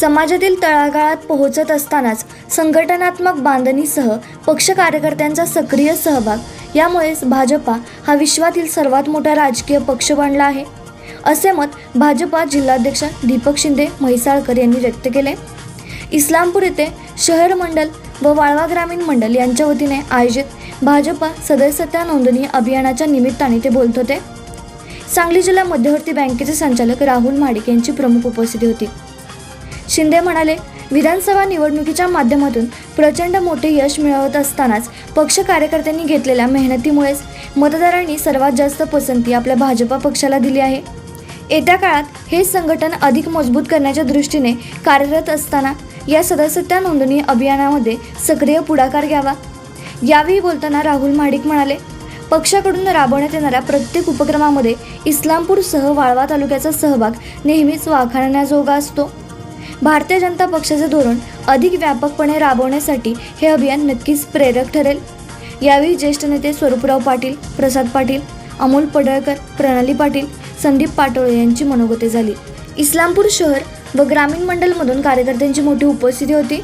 समाजातील तळागाळात पोहोचत असतानाच संघटनात्मक बांधणीसह पक्ष कार्यकर्त्यांचा सक्रिय सहभाग. यामुळेच भाजपा हा विश्वातील सर्वात मोठा राजकीय पक्ष बनला आहे. असे मत भाजपा जिल्हाध्यक्ष दीपक शिंदे म्हैसाळकर यांनी व्यक्त केले. इस्लामपूर येथे शहर मंडल व वाळवा ग्रामीण मंडल यांच्या वतीने आयोजित भाजपा सदस्यता नोंदणी अभियानाच्या निमित्ताने ते बोलत होते. सांगली जिल्हा मध्यवर्ती बँकेचे संचालक राहुल महाडिक यांची प्रमुख उपस्थिती होती. शिंदे म्हणाले विधानसभा निवडणुकीच्या माध्यमातून प्रचंड मोठे यश मिळवत असतानाच पक्ष कार्यकर्त्यांनी घेतलेल्या मेहनतीमुळेच मतदारांनी सर्वात जास्त पसंती आपल्या भाजपा पक्षाला दिली आहे. येत्या काळात हे संघटन अधिक मजबूत करण्याच्या दृष्टीने कार्यरत असताना या सदस्यता नोंदणी अभियानामध्ये सक्रिय पुढाकार घ्यावा. यावेळी बोलताना राहुल महाडिक म्हणाले पक्षाकडून राबवण्यात येणाऱ्या प्रत्येक उपक्रमामध्ये इस्लामपूरसह वाळवा तालुक्याचा सहभाग नेहमीच वाखाणण्याजोगा असतो. भारतीय जनता पक्षाचे धोरण अधिक व्यापकपणे राबवण्यासाठी हे अभियान नक्कीच प्रेरक ठरेल. यावेळी ज्येष्ठ नेते स्वरूपराव पाटील प्रसाद पाटील अमोल पडळकर प्रणाली पाटील संदीप पाटोळे यांची मनोगते झाली. इस्लामपूर शहर व ग्रामीण मंडलमधून कार्यकर्त्यांची मोठी उपस्थिती होती.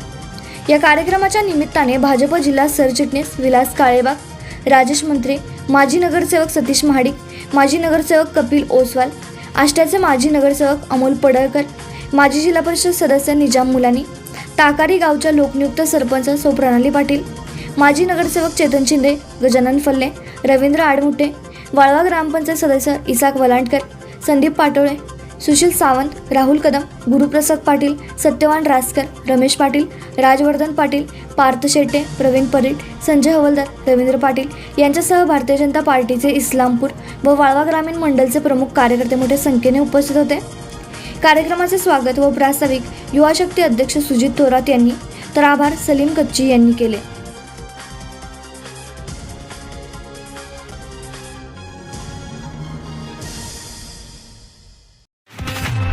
या कार्यक्रमाच्या निमित्ताने भाजप जिल्हा सरचिटणीस विलास काळेबाग राजेश मंत्री माजी नगरसेवक सतीश महाडिक माजी नगरसेवक कपिल ओसवाल आष्ट्याचे माजी नगरसेवक अमोल पडळकर माजी जिल्हा परिषद सदस्य निजाम मुलानी ताकारी गावच्या लोकनियुक्त सरपंच सोप्रणाली पाटील माजी नगरसेवक चेतन शिंदे गजानन फल्ले रवींद्र आडमुटे वाळवा ग्रामपंचायत सदस्य इसाक वलांडकर संदीप पाटोळे सुशील सावंत राहुल कदम गुरुप्रसाद पाटील सत्यवान रासकर रमेश पाटील राजवर्धन पाटील पार्थ शेट्टे प्रवीण परीट संजय हवलदार रवींद्र पाटील यांच्यासह भारतीय जनता पार्टीचे इस्लामपूर व वाळवा ग्रामीण मंडलचे प्रमुख कार्यकर्ते मोठ्या संख्येने उपस्थित होते. कार्यक्रमाचे स्वागत व प्रास्ताविक युवा शक्ती अध्यक्ष सुजित थोरात यांनी. तर आभार सलीम कच्ची यांनी केले.